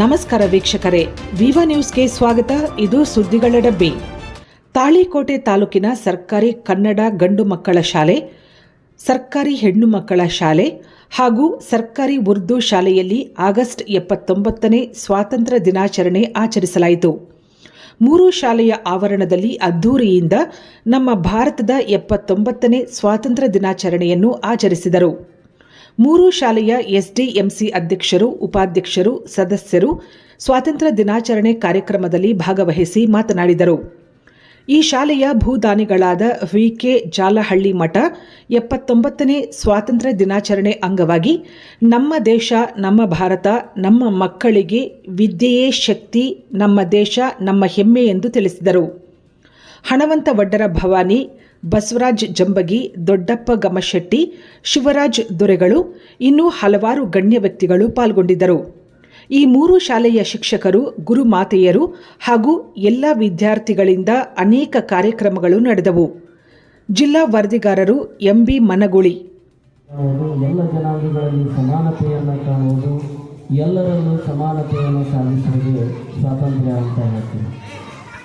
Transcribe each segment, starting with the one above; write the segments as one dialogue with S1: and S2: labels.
S1: ನಮಸ್ಕಾರ ವೀಕ್ಷಕರೇ, ವಿವಾ ನ್ಯೂಸ್ಗೆ ಸ್ವಾಗತ. ಇದು ಸುದ್ದಿಗಳ ಡಬ್ಬಿ. ತಾಳಿಕೋಟೆ ತಾಲೂಕಿನ ಸರ್ಕಾರಿ ಕನ್ನಡ ಗಂಡು ಮಕ್ಕಳ ಶಾಲೆ, ಸರ್ಕಾರಿ ಹೆಣ್ಣು ಮಕ್ಕಳ ಶಾಲೆ ಹಾಗೂ ಸರ್ಕಾರಿ ಉರ್ದು ಶಾಲೆಯಲ್ಲಿ ಆಗಸ್ಟ್ ಎಪ್ಪತ್ತೊಂಬತ್ತನೇ ಸ್ವಾತಂತ್ರ್ಯ ದಿನಾಚರಣೆ ಆಚರಿಸಲಾಯಿತು. ಮೂರು ಶಾಲೆಯ ಆವರಣದಲ್ಲಿ ಅದ್ದೂರಿಯಿಂದ ನಮ್ಮ ಭಾರತದ ಎಪ್ಪತ್ತೊಂಬತ್ತನೇ ಸ್ವಾತಂತ್ರ್ಯ ದಿನಾಚರಣೆಯನ್ನು ಆಚರಿಸಿದರು. ಮೂರು ಶಾಲೆಯ ಎಸ್ಡಿಎಂಸಿ ಅಧ್ಯಕ್ಷರು, ಉಪಾಧ್ಯಕ್ಷರು, ಸದಸ್ಯರು ಸ್ವಾತಂತ್ರ್ಯ ದಿನಾಚರಣೆ ಕಾರ್ಯಕ್ರಮದಲ್ಲಿ ಭಾಗವಹಿಸಿ ಮಾತನಾಡಿದರು. ಈ ಶಾಲೆಯ ಭೂದಾನಿಗಳಾದ ವಿಕೆ ಜಾಲಹಳ್ಳಿ ಮಠ ಎಪ್ಪತ್ತೊಂಬತ್ತನೇ ಸ್ವಾತಂತ್ರ್ಯ ದಿನಾಚರಣೆ ಅಂಗವಾಗಿ ನಮ್ಮ ದೇಶ, ನಮ್ಮ ಭಾರತ, ನಮ್ಮ ಮಕ್ಕಳಿಗೆ ವಿದ್ಯೆಯೇ ಶಕ್ತಿ, ನಮ್ಮ ದೇಶ, ನಮ್ಮ ಹೆಮ್ಮೆ ಎಂದು ತಿಳಿಸಿದರು. ಹಣವಂತ ವಡ್ಡರ ಭವಾನಿ ಬಸವರಾಜ್ ಜಂಬಗಿ, ದೊಡ್ಡಪ್ಪ ಗಮಶೆಟ್ಟಿ ಶಿವರಾಜ್ ದೊರೆಗಳು ಇನ್ನೂ ಹಲವಾರು ಗಣ್ಯ ವ್ಯಕ್ತಿಗಳು ಪಾಲ್ಗೊಂಡಿದ್ದರು. ಈ ಮೂರು ಶಾಲೆಯ ಶಿಕ್ಷಕರು ಗುರುಮಾತೆಯರು ಹಾಗೂ ಎಲ್ಲ ವಿದ್ಯಾರ್ಥಿಗಳಿಂದ ಅನೇಕ ಕಾರ್ಯಕ್ರಮಗಳು ನಡೆದವು. ಜಿಲ್ಲಾ ವರದಿಗಾರರು ಎಂಬಿ ಮನಗುಳಿ.
S2: ಎಲ್ಲ ಜನಾಂಗಗಳಲ್ಲಿ ಸಮಾನತೆಯನ್ನು ಕಾಣುವುದು, ಎಲ್ಲರಲ್ಲೂ ಸಮಾನತೆಯನ್ನು ಸಾಧಿಸುವುದು ಸ್ವಾತಂತ್ರ್ಯ ಅಂತ ಹೇಳ್ತೀವಿ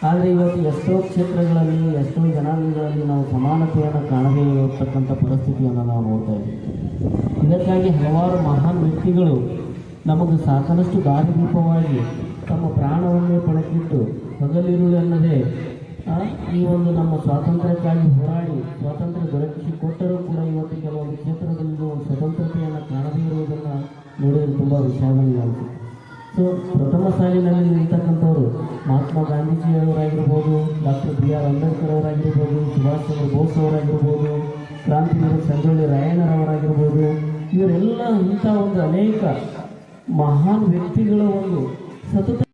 S2: ಆದರೆ ಇವತ್ತು ಎಷ್ಟೋ ಕ್ಷೇತ್ರಗಳಲ್ಲಿ ಎಷ್ಟೋ ಜನಾಂಗಗಳಲ್ಲಿ ನಾವು ಸಮಾನತೆಯನ್ನು ಕಾಣದೇ ಇರತಕ್ಕಂಥ ಪರಿಸ್ಥಿತಿಯನ್ನು ನಾವು ನೋಡ್ತಾ ಇದ್ದೀವಿ. ಇದಕ್ಕಾಗಿ ಹಲವಾರು ಮಹಾನ್ ವ್ಯಕ್ತಿಗಳು ನಮಗೆ ಸಾಕಷ್ಟು ದಾರಿದೀಪವಾಗಿ ತಮ್ಮ ಪ್ರಾಣವನ್ನೇ ಪಣಕ್ಕಿಟ್ಟು ಆ, ಈ ಒಂದು ನಮ್ಮ ಸ್ವಾತಂತ್ರ್ಯಕ್ಕಾಗಿ ಹೋರಾಡಿ ಸ್ವಾತಂತ್ರ್ಯ ದೊರಕಿಸಿಕೊಟ್ಟರೂ ಕೂಡ ಇವತ್ತು ಕೆಲವೊಂದು ಕ್ಷೇತ್ರದಲ್ಲಿ ಸ್ವತಂತ್ರತೆಯನ್ನು ಕಾಣದೇ ಇರುವುದನ್ನು ನೋಡಿದರೆ ತುಂಬ ವಿಷಾದನೀಯ ಸೊ ಪ್ರಥಮ ಸಾಲಿನಲ್ಲಿ ನಿಂತಕ್ಕಂಥವ್ರು ಮಹಾತ್ಮ ಗಾಂಧೀಜಿಯವರಾಗಿರ್ಬೋದು, ಡಾಕ್ಟರ್ ಬಿ ಆರ್ ಅಂಬೇಡ್ಕರ್ ಅವರಾಗಿರ್ಬೋದು, ಸುಭಾಷ್ ಚಂದ್ರ ಬೋಸ್ ಅವರಾಗಿರ್ಬೋದು, ಕ್ರಾಂತಿವೀರ ಸಂಗೊಳ್ಳಿ ರಾಯಣ್ಣರವರಾಗಿರ್ಬೋದು ಇವರೆಲ್ಲ ಇಂಥ ಒಂದು ಅನೇಕ ಮಹಾನ್ ವ್ಯಕ್ತಿಗಳ ಒಂದು ಸತತ